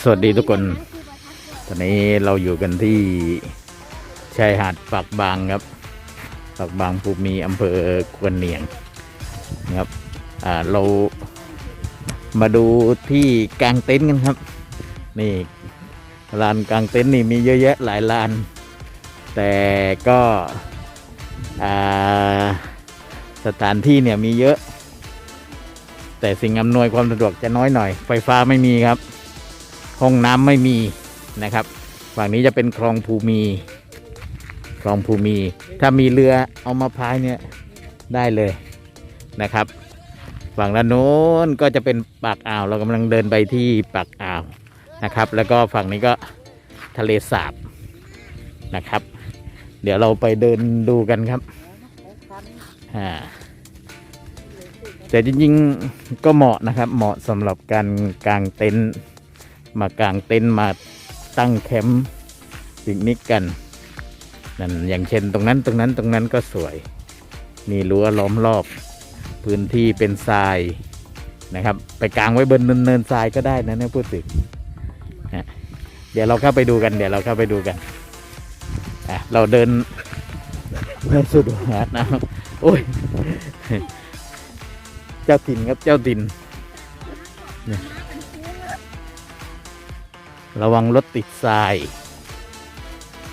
สวัสดีทุกคน ตอนนี้เราอยู่กันที่ชายหาดปากบางครับ ปากบางภูมิอำเภอควนเนียงนะครับอ่าเรามาดูที่กลางเต็นท์กันครับ นี่ลานกลางเต็นท์นี่มีเยอะแยะหลายลาน แต่ก็สถานที่เนี่ยมีเยอะ แต่สิ่งอำนวยความสะดวกจะน้อยหน่อย ไฟฟ้าไม่มีครับ ห้องน้ำไม่มีนะครับฝั่งนี้จะเป็นคลองภูมีคลองภูมี ถ้ามีเรือเอามาพายเนี่ยได้เลยนะครับฝั่งด้านโน้นก็จะเป็นปากอ่าว เรากำลังเดินไปที่ปากอ่าวนะครับ แล้วก็ฝั่งนี้ก็ทะเลสาบนะครับ เดี๋ยวเราไปเดินดูกันครับอ่าแต่จริงๆก็เหมาะนะครับ เหมาะสำหรับการกางเต็นท์ มากางเต็นท์มาตั้งแคมป์ปิกนิกกันนั่นอย่างเช่นตรงนั้นตรงนั้นตรงนั้นก็สวย มีรั้วล้อมรอบ พื้นที่เป็นทรายนะครับ ไปกางไว้บนเนินเนินทรายก็ได้นะเนี่ยพูดถึงเดี๋ยวเราเข้าไปดูกัน เดี๋ยวเราเข้าไปดูกันอะเราเดินม่สุดหาดนะครับโอ้ย เจ้าถิ่นครับเจ้าถิ่นเนี่ย ระวังรถติดทราย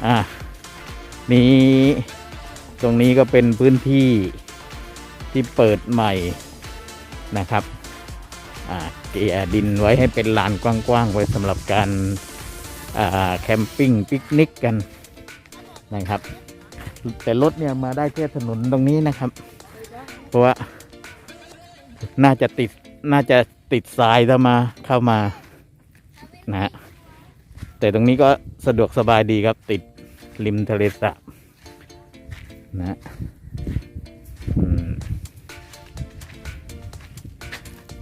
อะ นี้ ตรงนี้ก็เป็นพื้นที่ที่เปิดใหม่นะครับ อ่า เกลี่ยดินไว้ให้เป็นลานกว้างๆ ไว้สำหรับการ อ่า แคมปิ้ง ปิกนิกกันนะครับ แต่รถเนี่ยมาได้แค่ถนนตรงนี้นะครับ เพราะว่า น่าจะติด น่าจะติดทรายถ้ามาเข้ามานะฮะ แต่ตรงนี้ก็สะดวกสบายดีครับติดริมทะเลสาบนะ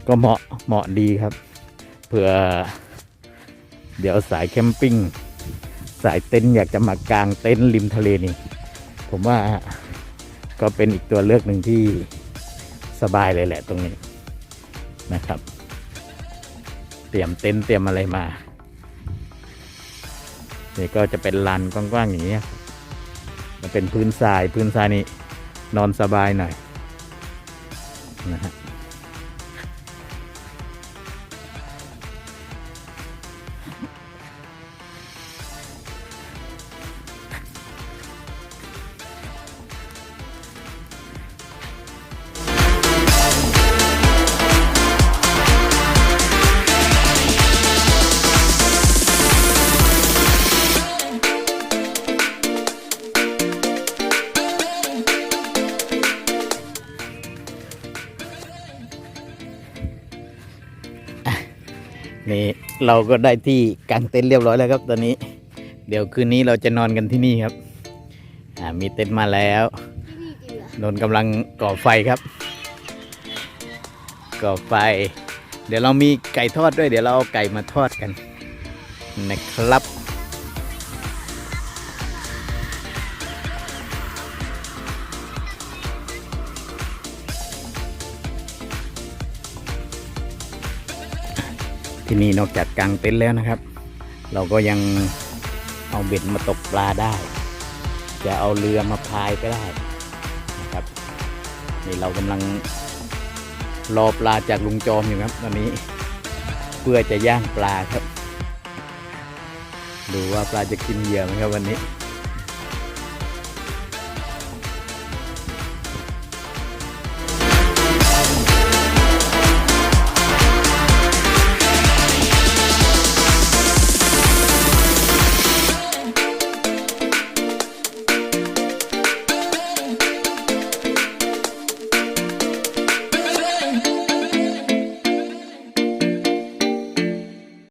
ก็เหมาะเหมาะดีครับ เผื่อ เดี๋ยวสายแคมปิ้ง สายเต็นท์อยากจะมากางเต็นท์ริมทะเลนี่ ผมว่าก็เป็นอีกตัวเลือกหนึ่งที่สบายเลยแหละตรงนี้นะครับ เตรียมเต็นท์เตรียมอะไรมา นี่ก็จะเป็นลานกว้างๆอย่างนี้มันเป็นพื้นทรายพื้นทรายนี่นอนสบายหน่อยนะฮะ นี่เราก็ได้ที่กางเต็นท์เรียบร้อยแล้วครับตอนนี้ เดี๋ยวคืนนี้เราจะนอนกันที่นี่ครับอ่ามีเต็นท์มาแล้วนนกำลังก่อไฟครับก่อไฟ เดี๋ยวเรามีไก่ทอดด้วย เดี๋ยวเราเอาไก่มาทอดกันนะครับ ที่นี่นอกจากกางเต็นท์แล้วนะครับ เราก็ยังเอาเบ็ดมาตกปลาได้ จะเอาเรือมาพายก็ได้นะครับนี่เรากำลังรอปลาจากลุงจอมอยู่ครับ ตอนนี้เพื่อจะย่างปลาครับ ดูว่าปลาจะกินเหยื่อไหมครับวันนี้